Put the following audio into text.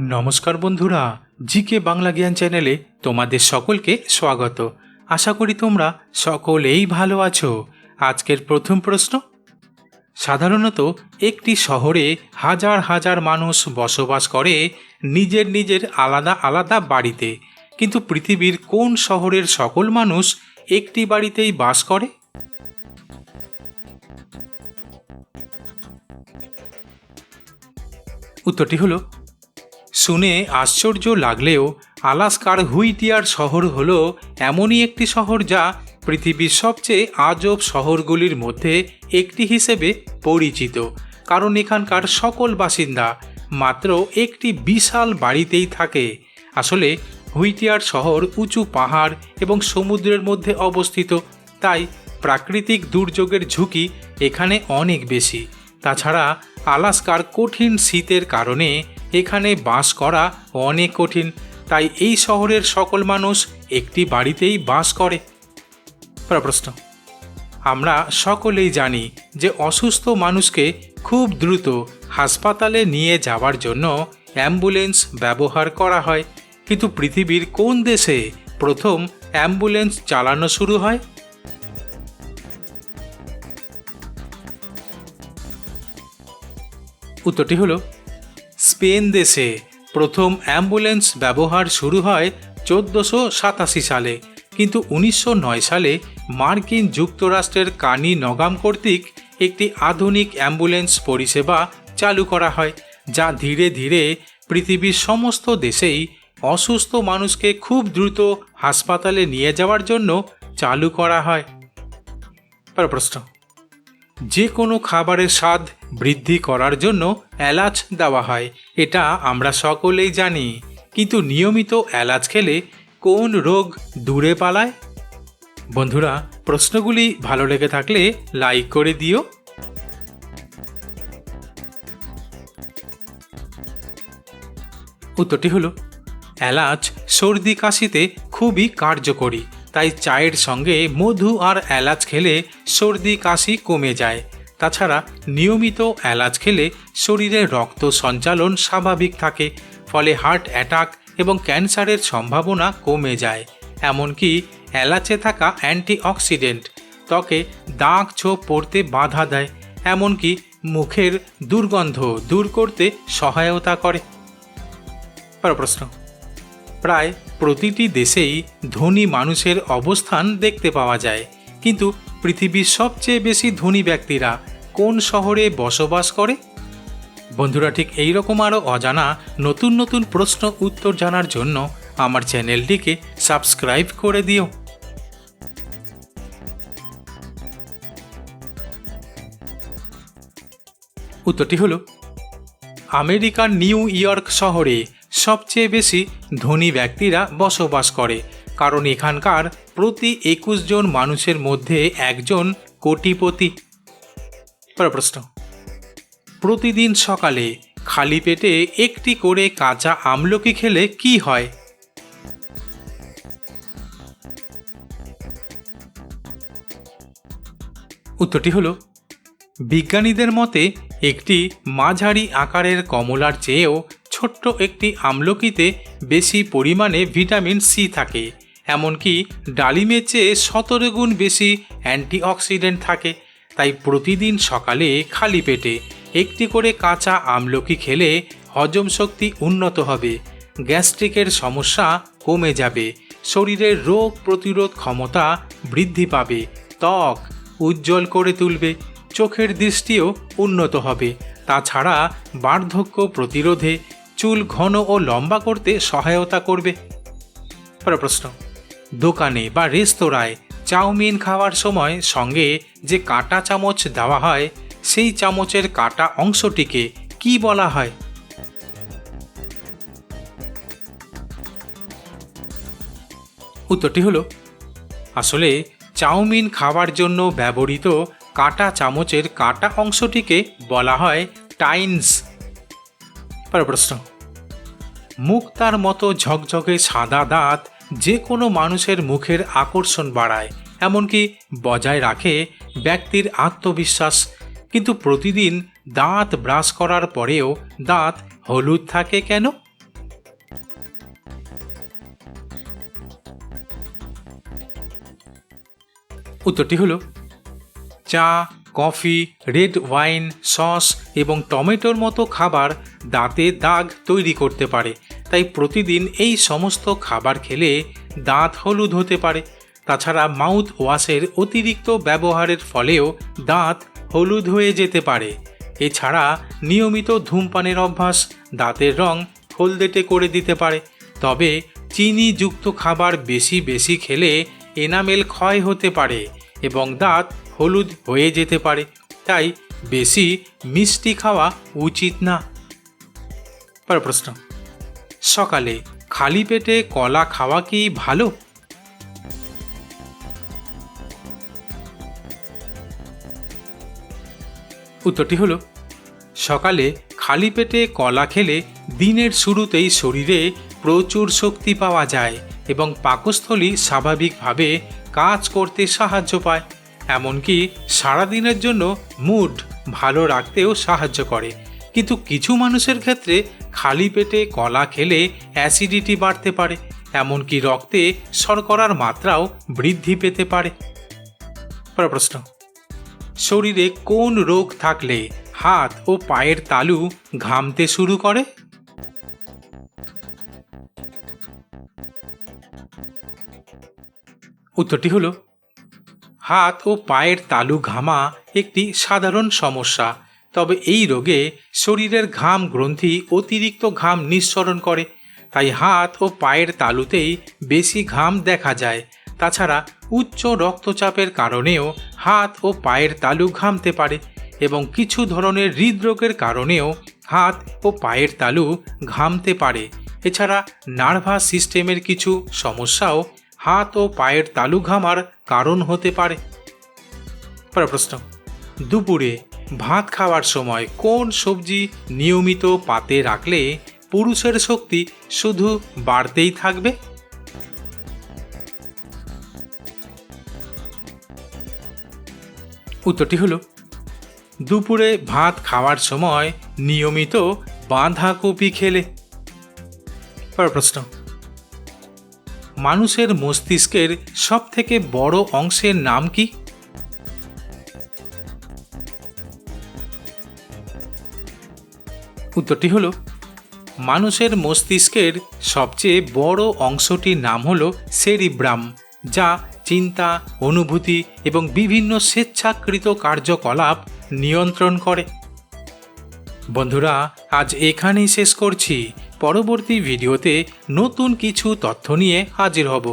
নমস্কার বন্ধুরা, জিকে বাংলা জ্ঞান চ্যানেলে তোমাদের সকলকে স্বাগত। আশা করি তোমরা সকলেই ভালো আছো। আজকের প্রথম প্রশ্ন, সাধারণত একটি শহরে হাজার হাজার মানুষ বসবাস করে নিজের নিজের আলাদা আলাদা বাড়িতে, কিন্তু পৃথিবীর কোন শহরের সকল মানুষ একটি বাড়িতেই বাস করে? উত্তরটি হলো শুনে আশ্চর্য লাগলেও আলাস্কার হুইটিয়ার শহর হল এমনই একটি শহর যা পৃথিবীর সবচেয়ে আজব শহরগুলির মধ্যে একটি হিসেবে পরিচিত, কারণ এখানকার সকল বাসিন্দা মাত্র একটি বিশাল বাড়িতেই থাকে। আসলে হুইটিয়ার শহর উঁচু পাহাড় এবং সমুদ্রের মধ্যে অবস্থিত, তাই প্রাকৃতিক দুর্যোগের ঝুঁকি এখানে অনেক বেশি। তাছাড়া আলাস্কার কঠিন শীতের কারণে এখানে বাস করা অনেক কঠিন, তাই এই শহরের সকল মানুষ একটি বাড়িতেই বাস করে। প্রশ্ন আমরা সকলেই জানি যে অসুস্থ মানুষকে খুব দ্রুত হাসপাতালে নিয়ে যাওয়ার জন্য অ্যাম্বুলেন্স ব্যবহার করা হয়। কিন্তু পৃথিবীর কোন দেশে প্রথম অ্যাম্বুলেন্স চালানো শুরু হয়? উত্তরটি হলো স্পেন দেশে প্রথম অ্যাম্বুলেন্স ব্যবহার শুরু হয় চোদ্দোশো সাতাশি সালে। কিন্তু উনিশশো নয় সালে মার্কিন যুক্তরাষ্ট্রের কানি নগাম কর্তৃক একটি আধুনিক অ্যাম্বুলেন্স পরিষেবা চালু করা হয়, যা ধীরে ধীরে পৃথিবীর সমস্ত দেশেই অসুস্থ মানুষকে খুব দ্রুত হাসপাতালে নিয়ে যাওয়ার জন্য চালু করা হয়। প্রশ্ন, যে কোনো খাবারের স্বাদ বৃদ্ধি করার জন্য এলাচ দেওয়া হয়। এটা আমরা সকলেই জানি। কিন্তু নিয়মিত এলাচ খেলে কোন রোগ দূরে পালায়? বন্ধুরা, প্রশ্নগুলি ভালো লেগে থাকলে লাইক করে দিও। উত্তরটি হলো, এলাচ সর্দি কাশিতে খুবই কার্যকরী, তাই চায়ের সঙ্গে মধু আর এলাচ খেলে সর্দি কাশি কমে যায়। তাছাড়া নিয়মিত এলাচ খেলে শরীরে রক্ত সঞ্চালন স্বাভাবিক থাকে, ফলে হার্ট অ্যাটাক এবং ক্যান্সারের সম্ভাবনা কমে যায়। এমনকি এলাচে থাকা অ্যান্টিঅক্সিডেন্ট ত্বকে দাগ ছোপ পড়তে বাধা দেয়, এমনকি মুখের দুর্গন্ধ দূর করতে সহায়তা করে। প্রশ্ন। প্রায় প্রতিটি দেশেই ধনী মানুষের অবস্থান দেখতে পাওয়া যায়, কিন্তু পৃথিবীর সবচেয়ে বেশি ধনী ব্যক্তিরা কোন শহরে বসবাস করে? বন্ধুরা, ঠিক এই রকম আরও অজানা নতুন নতুন প্রশ্ন উত্তর জানার জন্য আমার চ্যানেলটিকে সাবস্ক্রাইব করে দিও। উত্তরটি হলো, আমেরিকার নিউ ইয়র্ক শহরে সবচেয়ে বেশি ধনী ব্যক্তিরা বসবাস করে। কারণ এখানকার প্রতি একুশ জন মানুষের মধ্যে একজন কোটিপতি। প্রশ্ন। প্রতিদিন সকালে খালি পেটে একটি করে কাঁচা আমলকি খেলে কি হয়? উত্তরটি হলো, বিজ্ঞানীদের মতে একটি মাঝারি আকারের কমলার চেয়েও ছোট্ট একটি আমলকিতে বেশি পরিমাণে ভিটামিন সি থাকে। এমনকি ডালিমের চেয়ে সতেরো গুণ বেশি অ্যান্টিঅক্সিডেন্ট থাকে। তাই প্রতিদিন সকালে খালি পেটে একটি করে কাঁচা আমলকি খেলে হজম শক্তি উন্নত হবে। গ্যাস্ট্রিকের সমস্যা কমে যাবে। শরীরের রোগ প্রতিরোধ ক্ষমতা বৃদ্ধি পাবে। ত্বক উজ্জ্বল করে তুলবে। চোখের দৃষ্টিও উন্নত হবে। তাছাড়া বার্ধক্য প্রতিরোধে চুল ঘন ও লম্বা করতে সহায়তা করবে। প্রশ্ন। দোকানে বা রেস্তোরাঁয় চাউমিন খাওয়ার সময় সঙ্গে যে কাটা চামচ দেওয়া হয়, সেই চামচের কাটা অংশটিকে কি বলা হয়? উত্তরটি হলো, আসলে চাউমিন খাওয়ার জন্য ব্যবহৃত কাটা চামচের কাটা অংশটিকে বলা হয় টাইনস। প্রশ্ন, মুক্তার মতো ঝকঝকে সাদা দাঁত যে কোনো মানুষের মুখের আকর্ষণ বাড়ায়, এমনকি বজায় রাখে ব্যক্তির আত্মবিশ্বাস। কিন্তু প্রতিদিন দাঁত ব্রাশ করার পরেও দাঁত হলুদ থাকে কেন? উত্তরটি হলো, চা, কফি, রেড ওয়াইন, সস এবং টমেটোর মতো খাবার দাঁতে দাগ তৈরি করতে পারে। তাই প্রতিদিন এই সমস্ত খাবার খেলে দাঁত হলুদ হতে পারে। তাছাড়া মাউথ ওয়াশের অতিরিক্ত ব্যবহারের ফলেও দাঁত হলুদ হয়ে যেতে পারে। এছাড়া নিয়মিত ধূমপানের অভ্যাস দাঁতের রং হলদেটে করে দিতে পারে। তবে চিনিযুক্ত খাবার বেশি বেশি খেলে এনামেল ক্ষয় হতে পারে এবং দাঁত হলুদ হয়ে যেতে পারে। তাই বেশি মিষ্টি খাওয়া উচিত না। পরের প্রশ্ন। সকালে খালি পেটে কলা খাওয়া কি ভালো? উত্তরটি হলো, সকালে খালি পেটে কলা খেলে দিনের শুরুতেই শরীরে প্রচুর শক্তি পাওয়া যায় এবং পাকস্থলী স্বাভাবিকভাবে কাজ করতে সাহায্য পায়। এমনকি সারাদিনের জন্য মুড ভালো রাখতেও সাহায্য করে। কিন্তু কিছু মানুষের ক্ষেত্রে খালি পেটে কলা খেলে অ্যাসিডিটি বাড়তে পারে, এমনকি রক্তে শর্করার মাত্রাও বৃদ্ধি পেতে পারে। প্রশ্ন, শরীরে কোন রোগ থাকলে হাত ও পায়ের তালু ঘামতে শুরু করে? উত্তরটি হলো, হাত ও পায়ের তালু ঘামা একটি সাধারণ সমস্যা তবে এই রোগে শরীরের ঘাম গ্রন্থি অতিরিক্ত ঘাম নিঃসরণ করে। তাই হাত ও পায়ের তালুতেই বেশি ঘাম দেখা যায়। তাছাড়া উচ্চ রক্তচাপের কারণেও হাত ও পায়ের তালু ঘামতে পারে এবং কিছু ধরনের হৃদরোগের কারণেও হাত ও পায়ের তালু ঘামতে পারে। এছাড়া নার্ভাস সিস্টেমের কিছু সমস্যাও হাত ও পায়ের তালু ঘামার কারণ হতে পারে। প্রশ্ন, দুপুরে ভাত খাওয়ার সময় কোন সবজি নিয়মিত পাতে রাখলে পুরুষের শক্তি শুধু বাড়তেই থাকবে? উত্তরটি হলো, দুপুরে ভাত খাওয়ার সময় নিয়মিত বাঁধাকপি খেলে। প্রশ্ন, মানুষের মস্তিষ্কের সব থেকে বড় অংশের নাম কি? উত্তরটি হলো, মানুষের মস্তিষ্কের সবচেয়ে বড় অংশটির নাম হলো সেরিব্রাম, যা চিন্তা, অনুভূতি এবং বিভিন্ন স্বেচ্ছাকৃত কার্যকলাপ নিয়ন্ত্রণ করে। বন্ধুরা, আজ এখানেই শেষ করছি। পরবর্তী ভিডিওতে নতুন কিছু তথ্য নিয়ে হাজির হব।